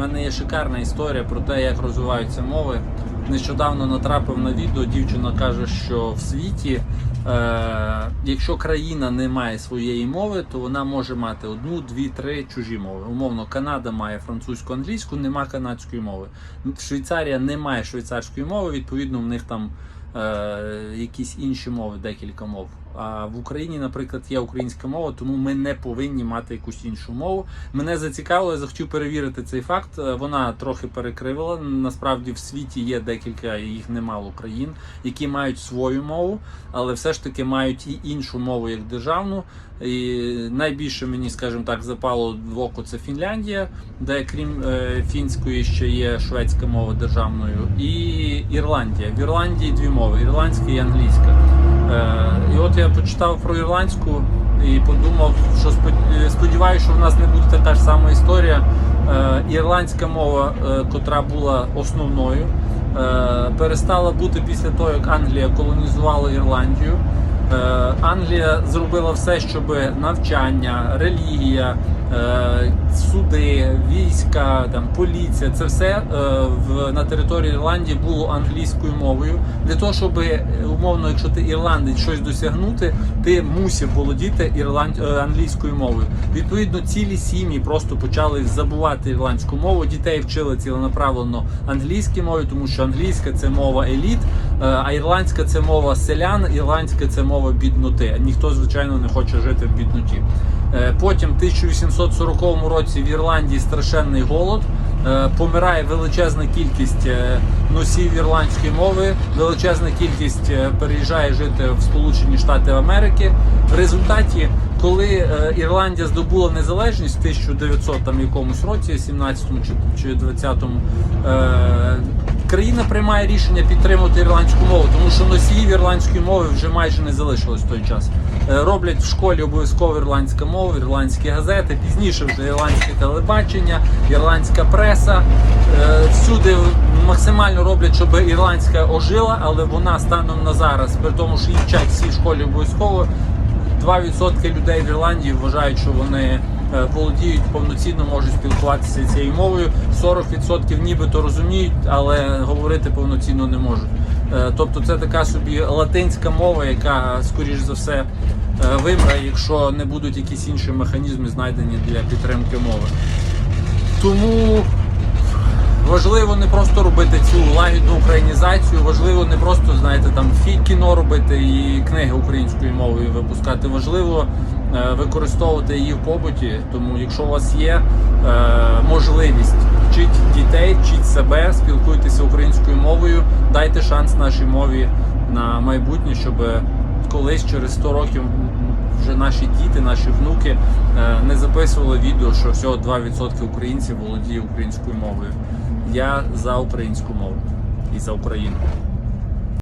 мене є шикарна історія про те, як розвиваються мови. Нещодавно натрапив на відео. Дівчина каже, що в світі, е, якщо країна не має своєї мови, то вона може мати одну, дві, три чужі мови. Умовно, Канада має французьку, англійську, нема канадської мови. Швейцарія не має швейцарської мови, відповідно, в них там е, якісь інші мови, декілька мов. А в Україні, наприклад, є українська мова, тому ми не повинні мати якусь іншу мову. Мене зацікавило, я захотів перевірити цей факт. Е, Вона трохи перекривила. Насправді в світі є декілька, їх немало країн, які мають свою мову, але все ж таки мають і іншу мову як державну. І найбільше мені, скажімо так, запало в око це Фінляндія, де крім е, фінської ще є шведська мова державною, і Ірландія. В Ірландії дві мови: ірландська і англійська. Е, і от я почитав про ірландську і подумав, що е, сподіваюся, що в нас не буде така ж сама історія. Е, ірландська мова, котра була основною, перестала бути після того, як Англія колонізувала Ірландію. Англія зробила все, щоб навчання, релігія, суди, війська, там поліція, це все е, в на території Ірландії було англійською мовою. Для того, щоб е, умовно, якщо ти ірландець щось досягнути, ти мусив володіти ірланд... е, англійською мовою. Відповідно, цілі сім'ї просто почали забувати ірландську мову. Дітей вчили ціленаправленно англійській мові, тому що англійська це мова еліт, е, а ірландська це мова селян, ірландська це мова бідноти. Ніхто, звичайно, не хоче жити в бідноті. Е, Потім, в 1840 році, в Ірландії страшенний голод. Е, Помирає величезна кількість е, носів ірландської мови, величезна кількість переїжджає жити в Сполучені Штати Америки. В результаті, коли Ірландія здобула незалежність в 1900 там якомусь році, 17-му чи, чи 20-му, е, країна приймає рішення підтримувати ірландську мову, тому що носіїв ірландської мови вже майже не залишилось в той час. Е, Роблять в школі обов'язково ірландська мова, ірландські газети, пізніше вже ірландське телебачення, ірландська преса. Е, Всюди максимально роблять, щоб ірландська ожила, але вона станом на зараз, при тому, що її вчать всі в школі обов'язково. 2% людей в Ірландії вважають, що вони е, володіють повноцінно, можуть спілкуватися цією мовою. 40% нібито розуміють, але говорити повноцінно не можуть. Е, Тобто це така собі латинська мова, яка, скоріш за все, е, вимре, якщо не будуть якісь інші механізми знайдені для підтримки мови. Тому Важливо не просто робити цю лагідну українізацію, важливо не просто, знаєте, там кіно робити і книги українською мовою випускати. Важливо е, використовувати її в побуті. Тому, якщо у вас є можливість вчіть дітей, вчіть себе, спілкуйтеся українською мовою, дайте шанс нашій мові на майбутнє, щоб колись через 100 років вже наші діти, наші внуки е, не записували відео, що всього 2% українців володіє українською мовою. Я за українську мову і за Україну.